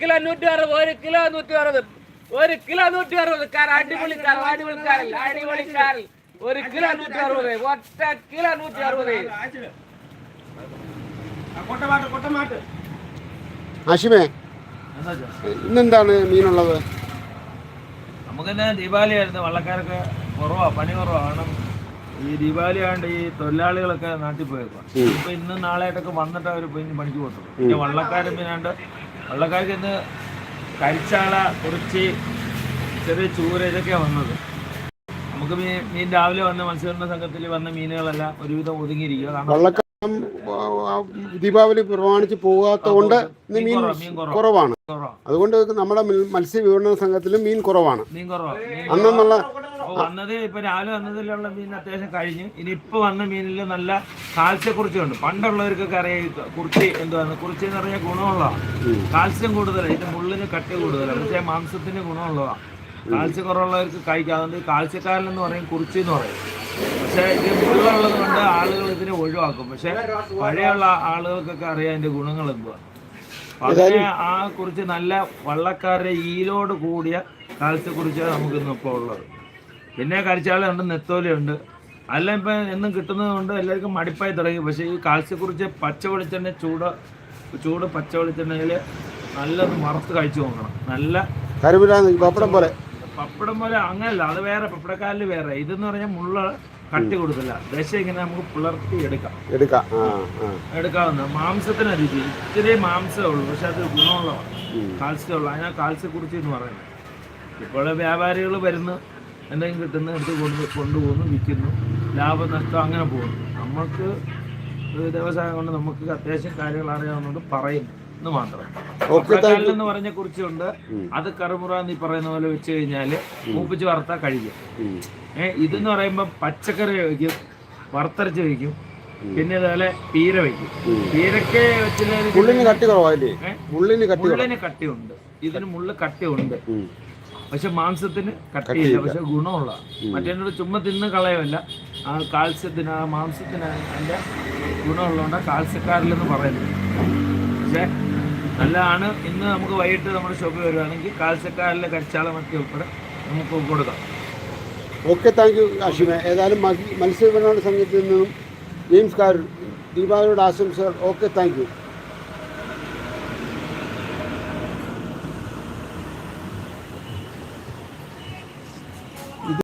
Kilo നൂറ്റി അറുപത് ഒരു കിലോ നൂറ്റി അറുപത് ഒരു കിലോ നൂറ്റി അറുപത് കാർ അടിപൊളിക്കാരൻ അടിപൊളി അടിപൊളിക്കാരൻ ഒരു കിലോ നൂറ്റി അറുപത് ഒറ്റ കിലോ നൂറ്റി അറുപത് ആഷിമേ ഇന്നെന്താണ് മീനുള്ളത്? നമുക്കിന്ന് ദീപാവലി ആയിരുന്നു. വള്ളക്കാരൊക്കെ കുറവാ പണി കുറവാ. കാരണം ഈ ദീപാവലി ആണ്ട് ഈ തൊഴിലാളികളൊക്കെ നാട്ടിൽ പോയേക്കാം ഇപ്പൊ ഇന്ന് നാളെയായിട്ടൊക്കെ വന്നിട്ട് അവർ പണിക്ക് പോകത്തുള്ളൂ. പിന്നെ വള്ളക്കാരും പിന്നാണ്ട് വള്ളക്കാർക്ക് ഇന്ന് കരിച്ചാള കുറിച്ച് ചെറിയ ചൂര ഇതൊക്കെയാണ് വന്നത്. നമുക്ക് മീൻ മീൻ രാവിലെ വന്ന മത്സ്യബന്ധന സംഘത്തിൽ വന്ന മീനുകളെല്ലാം ഒരുവിധം ഒതുങ്ങിയിരിക്കുക. കാരണം ദീപാവലി പ്രമാണിച്ച് പോകാത്തതുകൊണ്ട് മീൻ കുറവാ, മീൻ കുറവാ. കുറവാണ് അതുകൊണ്ട് നമ്മുടെ മത്സ്യ വിപണന സംഘത്തിലും മീൻ കുറവാണ്. അന്നെന്നുള്ള ഓ, വന്നത് ഇപ്പൊ രാവിലെ വന്നതിലുള്ള മീൻ അത്യാവശ്യം കഴിഞ്ഞു. ഇനി ഇപ്പൊ വന്ന മീനിൽ നല്ല കാൽസ്യക്കുറിച്ചുണ്ട് പണ്ടുള്ളവർക്കൊക്കെ അറിയാം കുറിച്ചി എന്താണ് കുറിച്ചി എന്ന് പറഞ്ഞാൽ ഗുണമുള്ളതാണ് കാൽസ്യം കൂടുതലാണ് ഇതിന്റെ മുള്ളിന് കട്ടി കൂടുതലാണ് പക്ഷേ മാംസത്തിന് ഗുണമുള്ളതാണ് കാൽസ്യം കുറവുള്ളവർക്ക് കഴിക്കാം. അതുകൊണ്ട് കാൽസ്യക്കാരൻ എന്ന് പറയും കുറിച്ചി എന്ന് പറയും. പക്ഷേ ഇത് മുള്ളുള്ളത് കൊണ്ട് ആളുകൾ ഇതിനെ ഒഴിവാക്കും. പക്ഷെ പഴയുള്ള ആളുകൾക്കൊക്കെ അറിയാം അതിന്റെ ഗുണങ്ങൾ എന്തുവാ. പക്ഷേ ആ കുറിച്ച് നല്ല വള്ളക്കാരുടെ ഈലോട് കൂടിയ കാൽസ്യക്കുറിച്ച് നമുക്ക് ഇന്ന് ഉള്ളത്. പിന്നെ കരിച്ചാളുണ്ട് നെത്തോലിയുണ്ട്. അല്ല ഇപ്പം എന്നും കിട്ടുന്നത് കൊണ്ട് എല്ലാവർക്കും മടിപ്പായി തുടങ്ങി. പക്ഷേ ഈ കാൽസ്യക്കുറിച്ച് പച്ച വെളിച്ചെണ്ണ ചൂട് ചൂട് പച്ച വെളിച്ചെണ്ണയിൽ നല്ലത് വറുത്ത് കഴിച്ചു നോക്കണം. നല്ല പപ്പടം പോലെ. പപ്പടം പോലെ അങ്ങനല്ല അത് വേറെ പപ്പടക്കാലിൽ വേറെ. ഇതെന്ന് പറഞ്ഞാൽ മുള്ള കട്ടി കൊടുക്കില്ല ദശ ഇങ്ങനെ നമുക്ക് പുലർത്തി എടുക്കാം. എടുക്കാം. എടുക്കാവുന്ന മാംസത്തിന് രുചി. ഇത്തിരി മാംസമേ ഉള്ളൂ പക്ഷെ അത് ഗുണമുള്ളതാണ്. കാൽസ്യമുള്ള അതിനാ കാൽസ്യക്കുറിച്ച് എന്ന് പറയുന്നത്. ഇപ്പോൾ വ്യാപാരികൾ വരുന്നു. എന്തെങ്കിലും കിട്ടുന്ന എടുത്ത് കൊണ്ട് കൊണ്ടുപോകുന്നു വിൽക്കുന്നു. ലാഭം നഷ്ടം അങ്ങനെ പോകുന്നു. നമുക്ക് വ്യവസായം കൊണ്ട് നമുക്ക് അത്യാവശ്യം കാര്യങ്ങൾ അറിയാവുന്നതുകൊണ്ട് പറയുന്നു എന്ന് മാത്രം. എന്ന് പറഞ്ഞ കുറിച്ചുണ്ട്. അത് കറുമുറ നീ പറയുന്ന പോലെ വെച്ച് കഴിഞ്ഞാൽ മൂപ്പിച്ച് വറുത്താൽ കഴിക്കും. ഏഹ് ഇതെന്ന് പറയുമ്പോൾ പച്ചക്കറി വയ്ക്കും വറുത്തരച്ച് വയ്ക്കും. പിന്നെ അതുപോലെ പീര വയ്ക്കും. പീരക്ക് വെച്ചില്ല കട്ടി കുറവായില്ലേ? മുള്ളിന് കട്ടിയുണ്ട്. ഇതിന് മുള്ള് കട്ടിയുണ്ട്. പക്ഷെ മാംസത്തിന് കട്ടിയില്ല പക്ഷെ ഗുണമുള്ള. മറ്റേ ചുമ്മാ തിന്ന് കളയല്ല ആ കാൽസ്യത്തിന് ആ മാംസത്തിന് അതിന്റെ ഗുണമുള്ളതുകൊണ്ട് കാൽസ്യക്കാരിലെന്ന് പറയുന്നത്. പക്ഷെ നല്ലതാണ്. ഇന്ന് നമുക്ക് വൈകിട്ട് നമ്മുടെ ഷോപ്പിൽ വരുവാണെങ്കിൽ കാൽസ്യക്കാരിലെ കരിച്ചാളമൊക്കെ ഉൾപ്പെടെ നമുക്ക് കൊടുക്കാം. ഓക്കെ താങ്ക് യു ആഷിമേ ഏതായാലും മത്സ്യബന്ധന സംഘത്തിൽ നിന്നും ജെയിംസ് കാർ ദീപാവലിയുടെ ആശംസകൾ. Okay thank you.